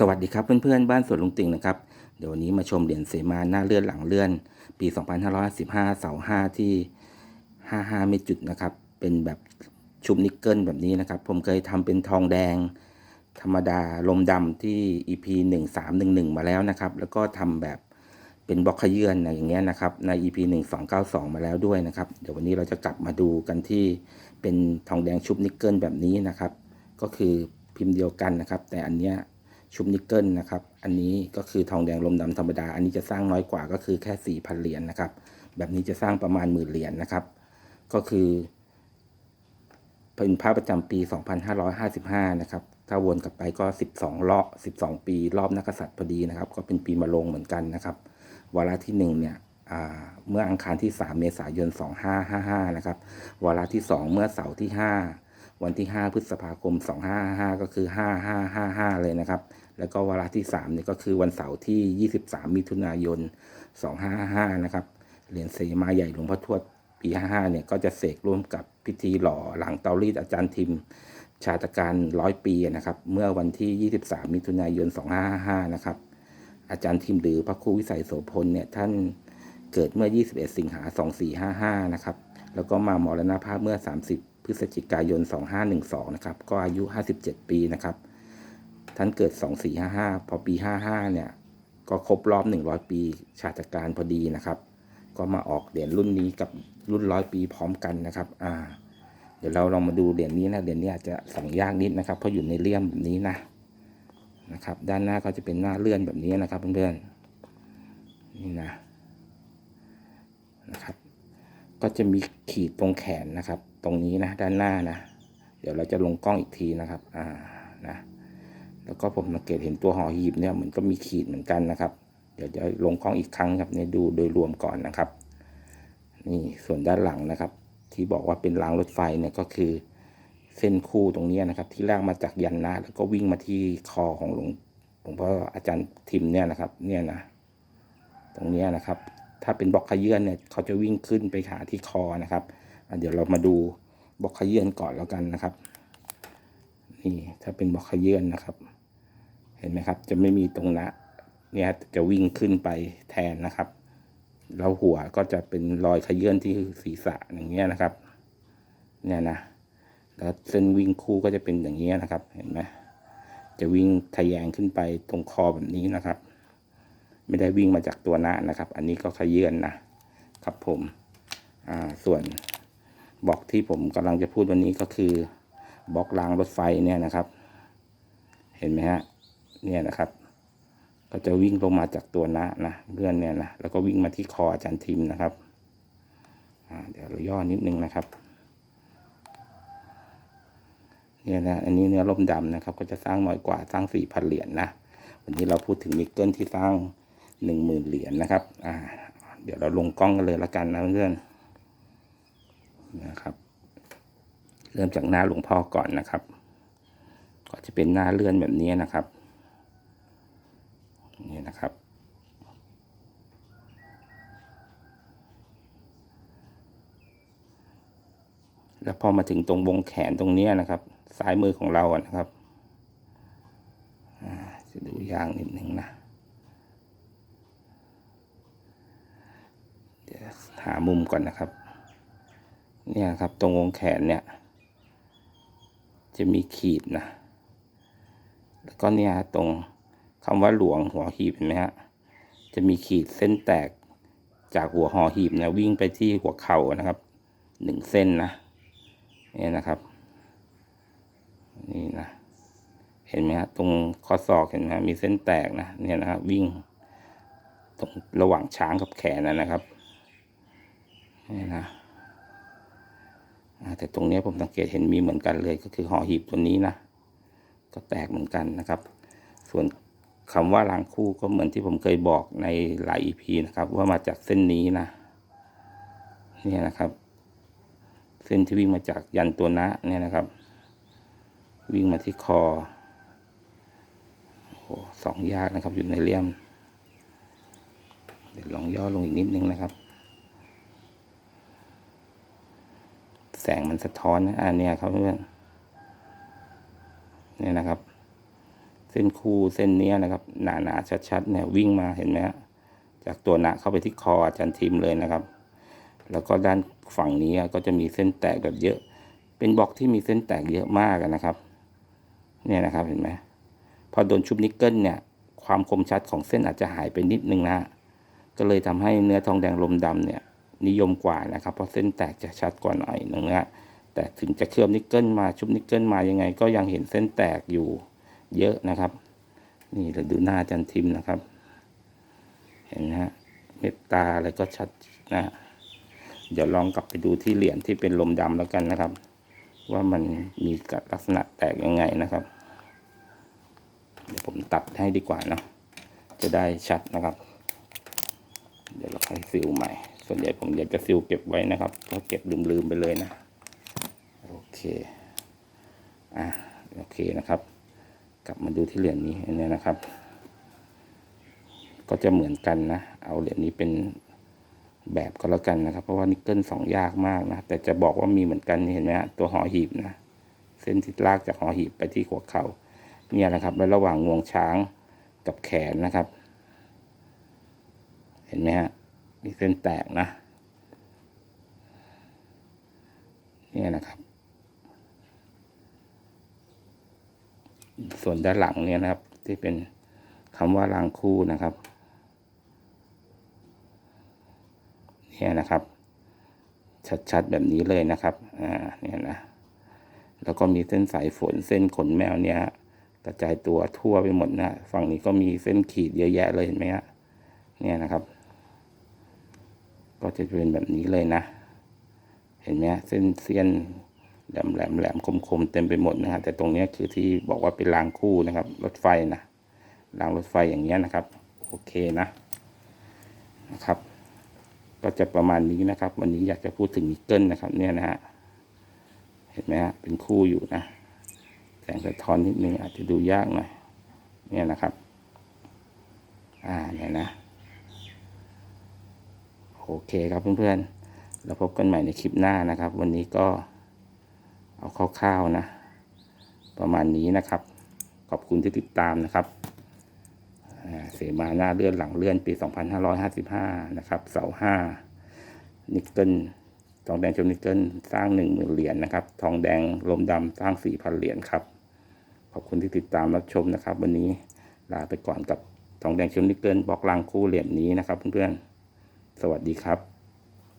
สวัสดีครับเพื่อนๆ บ้านสวนลุงติงนะครับ เดี๋ยววันนี้มาชมเหรียญเสมาหน้าเลื่อนหลังเลื่อน ปี 2515 เสา5ที่ 55เมตรจุดนะครับ เป็นแบบชุบนิกเกิลแบบนี้นะครับ ผมเคยทำเป็นทองแดง ธรรมดาลมดำที่ EP 1311 มาแล้วนะครับ แล้วก็ทำแบบเป็นบล็อกขยื่นอะไรอย่างเงี้ยนะครับ ใน EP 1292 มาแล้วด้วยนะครับ เดี๋ยววันนี้เราจะกลับมาดูกันที่เป็นทองแดงชุบนิกเกิลแบบนี้นะครับ ก็คือพิมพ์เดียวกันนะครับ แต่อันเนี้ย ชุบนิกเกิลนะครับ อันนี้ก็คือทองแดงลมดำธรรมดา อันนี้จะสร้างน้อยกว่าก็คือแค่ 4,000 เหรียญนะครับ แบบนี้จะสร้างประมาณหมื่นเหรียญนะครับ ก็คือเป็นพระประจำปี 2555 นะครับ ถ้าวนกลับไปก็ 12รอบ12 ปีรอบนักษัตริย์พอดีนะครับ ก็เป็นปีมะโรงเหมือนกันนะครับวาระที่ 1 เนี่ยเมื่ออังคารที่ 3 เมษายน 2555 นะครับวาระที่ 2 เมื่อเสาร์ที่ 5 วันที่ 5 พฤษภาคม 2555 ก็คือ 5555 เลยนะครับ แล้วก็วาระที่3เนี่ยก็คือวันเสาร์ที่ 23 มิถุนายน 2555 นะครับ เหรียญเสมาใหญ่หลวงพ่อทวดปี 55 เนี่ยก็จะเสกร่วมกับพิธีหล่อหลังเตารีดอาจารย์ทิม ชาตการร้อยปีนะครับ เมื่อวันที่ 23 มิถุนายน 2555 นะครับ อาจารย์ทิมหรือพระครูวิสัยโสพลเนี่ยท่านเกิดเมื่อ 21 สิงหา 2455 นะครับ แล้วก็มามรณภาพเมื่อ 30 พฤศจิกายน 2512 นะครับ ก็อายุ 57 ปีนะครับ ท่านเกิด 2455 พอปี 55 เนี่ย ก็ครบรอบ 100 ปีชาติการพอดีนะครับ ก็มาออกเหรียญรุ่นนี้กับรุ่นร้อยปีพร้อมกันนะครับ อ่า เดี๋ยวเราลองมาดูเหรียญนี้นะ เหรียญนี้อาจจะส่องยากนิดนะครับ เพราะอยู่ในเลี่ยมแบบนี้นะ นะครับ ด้านหน้าก็จะเป็นหน้าเลื่อนแบบนี้นะครับเพื่อนๆ นี่นะ นะครับ ก็จะมีขีดตรงแขนนะครับตรงนี้นะด้านหน้านะ เดี๋ยวเราจะลงกล้องอีกทีนะครับ อ่านะแล้วก็ผมสังเกตเห็นตัวห่อหีบเนี่ยเหมือนก็มีขีดเหมือนกันนะครับ เดี๋ยวจะลงกล้องอีกครั้งครับเนี่ยดูโดยรวมก่อนนะครับ นี่ส่วนด้านหลังนะครับ ที่บอกว่าเป็นรางรถไฟเนี่ยก็คือเส้นคู่ตรงนี้นะครับ ที่ลากมาจากยันนะแล้วก็วิ่งมาที่คอของหลวงหลวงพ่ออาจารย์ทิมเนี่ยนะครับ เนี่ยนะ ตรงนี้นะครับ ถ้าเป็นบล็อกขยื่นเนี่ยเขาจะวิ่งขึ้นไปหาที่คอนะครับ เดี๋ยวเรามาดูบล็อกขยื่นก่อนแล้วกันนะครับ นี่ถ้าเป็นบล็อกขยื่นนะครับ เห็นไหมครับ จะไม่มีตรงนะเนี่ยจะวิ่งขึ้นไปแทนนะครับแล้วหัวก็จะเป็นรอยขยื่นที่ศีรษะอย่างเงี้ยนะครับ เนี่ยนะแล้วเส้นวิ่งคู่ก็จะเป็นอย่างนี้ยนะครับ เห็นไหมจะวิ่งทะแยงขึ้นไปตรงคอแบบนี้นะครับ ไม่ได้วิ่งมาจากตัวหน้านะครับ อันนี้ก็ขยื่นนะครับผม อ่า ส่วน บล็อกที่ผมกำลังจะพูดวันนี้ก็คือบล็อกรางรถไฟเนี่ยนะครับ เห็นไหมฮะเนี่ยนะครับ ก็จะวิ่งลงมาจากตัวน้านะเลื่อนเนี่ยนะแล้วก็วิ่งมาที่คออาจารย์ทิมนะครับเดี๋ยวเราย่อนิดนึงนะครับเนี่ยนะอันนี้เนื้อลมดำนะครับ ก็จะสร้างน้อยกว่าสร้างสี่พันเหรียญนนะวันนี้เราพูดถึงนิกเกิลที่สร้างหนึ่งหมื่นเหรียญนะครับอ่าเดี๋ยวเราลงกล้องกันเลยละกันนะเพื่อน นะครับ เริ่มจากหน้าหลวงพ่อก่อนนะครับ ก็จะเป็นหน้าเลื่อนแบบนี้นะครับ นี่นะครับแล้วพอมาถึงตรงวงแขนตรงนี้นะครับ ซ้ายมือของเราอะนะครับจะดูยากนิดหนึ่งนะเดี๋ยวหามุมก่อนนะครับ เนี่ยครับตรงวงแขนเนี่ย จะมีขีดนะ แล้วก็เนี่ยตรงคำว่าหลวงหัวหีบเห็นไหมฮะ จะมีขีดเส้นแตกจากหัวหอหีบเนี่ยวิ่งไปที่หัวเข่านะครับหนึ่งเส้นนะเนี่ยนะครับ นี่นะเห็นไหมฮะตรงข้อศอกเห็นไหมฮะมีเส้นแตกนะเนี่ยนะครับวิ่ง ตรงระหว่างช้างกับแขนนะนะครับนี่นะ แต่ตรงนี้ผมสังเกตเห็นมีเหมือนกันเลยก็คือห่อหีบตัวนี้นะ ก็แตกเหมือนกันนะครับ ส่วนคำว่ารางคู่ก็เหมือนที่ผมเคยบอกในหลายอีพีนะครับ ว่ามาจากเส้นนี้นะเนี่ยนะครับ เส้นที่วิ่งมาจากยันตัวนะเนี่ยนะครับ วิ่งมาที่คอโอ้สองยากนะครับอยู่ในเลี่ยมเดี๋ยวลองย่อลงอีกนิดนึงนะครับ แสงมันสะท้อนนะอันนี้ครับเพื่อนเนี่ยนะครับแสส้นคู่เส้นเนี้ยนะครับ หนาๆชัดๆเนี่ยวิ่งมาเห็นไหมฮะจากตัวหนาเข้าไปที่คออาจารย์ทิมเลยนะครับ แล้วก็ด้านฝั่งนี้ก็จะมีเส้นแตกแบบเยอะ เป็นบล็อกที่มีเส้นแตกเยอะมากนะครับ เนี่ยนะครับเห็นไหมพอโดนชุบนิกเกิลเนี่ย ความคมชัดของเส้นอาจจะหายไปนิดนึงนะ ก็เลยทำให้เนื้อทองแดงลมดำเนี่ย นิยมกว่านะครับ เพราะเส้นแตกจะชัดกว่าหน่อยนึงนะแต่ถึงจะเคลือบนิกเกิลมาชุบนิกเกิลมายังไง ก็ยังเห็นเส้นแตกอยู่เยอะนะครับ นี่เราดูหน้าจันทิมนะครับ เห็นนะฮะเม็ดตาอะไรก็ชัดนะเดี๋ยวลองกลับไปดูที่เหรียญที่เป็นลมดำแล้วกันนะครับ ว่ามันมีลักษณะแตกยังไงนะครับ เดี๋ยวผมตัดให้ดีกว่าเนาะจะได้ชัดนะครับ เดี๋ยวเราค่อยซิลใหม่ ส่วนใหญ่ผมอยากจะซิลเก็บไว้นะครับเพราะเก็บลืมๆไปเลยนะโอเคอะโอเคนะครับ กลับมาดูที่เหรียญนี้อันนี้นะครับ ก็จะเหมือนกันนะ เอาเหรียญนี้เป็นแบบก็แล้วกันนะครับ เพราะว่านิกเกิลสองยากมากนะแต่จะบอกว่ามีเหมือนกันเห็นไหมฮะตัวหอหีบนะเส้นที่ลากจากหอหีบไปที่หัวเข่าเนี่ยนะครับ แล้วระหว่างงวงช้างกับแขนนะครับ เห็นไหมฮะ มีเส้นแตกนะ เนี่ยนะครับ ส่วนด้านหลังเนี่ยนะครับ ที่เป็นคำว่ารางคู่นะครับ เนี่ยนะครับ ชัดๆแบบนี้เลยนะครับ อ่า เนี่ยนะ แล้วก็มีเส้นสายฝนเส้นขนแมวเนี่ยกระจายตัวทั่วไปหมดนะ ฝั่งนี้ก็มีเส้นขีดเยอะแยะเลยเห็นไหมฮะเนี่ยนะครับ ก็จะเป็นแบบนี้เลยนะ เห็นไหมเส้นเสี้ยนแหลมแหลมแหลมคมคมๆเต็มไปหมดนะฮะแต่ตรงนี้คือที่บอกว่าเป็นรางคู่นะครับ รถไฟนะรางรถไฟอย่างเงี้ยนะครับ โอเคนะนะครับ ก็จะประมาณนี้นะครับ วันนี้อยากจะพูดถึงนิกเกิลนะครับ เนี่ยนะฮะเห็นไหมฮะเป็นคู่อยู่นะแสงสะท้อนนิดนึงอาจจะดูยากหน่อยเนี่ยนะครับ อ่าเนี่ยนะ โอเคครับเพื่อนๆแล้วพบกันใหม่ในคลิปหน้านะครับ วันนี้ก็เอาคร่าวๆนะ ประมาณนี้นะครับ ขอบคุณที่ติดตามนะครับเสมาหน้าเลื่อนหลังเลื่อนปี 2555 นะครับ เสาห้านิกเกิลทองแดงชมนิกเกิลสร้าง 1 0,000 เหรียญนะครับ ทองแดงลมดำสร้าง 4,000 เหรียญครับ ขอบคุณที่ติดตามรับชมนะครับ วันนี้ลาไปก่อนกับทองแดงชมนิกเกิลบล็อกลางคู่เหรียญนี้นะครับเพื่อนๆ สวัสดีครับ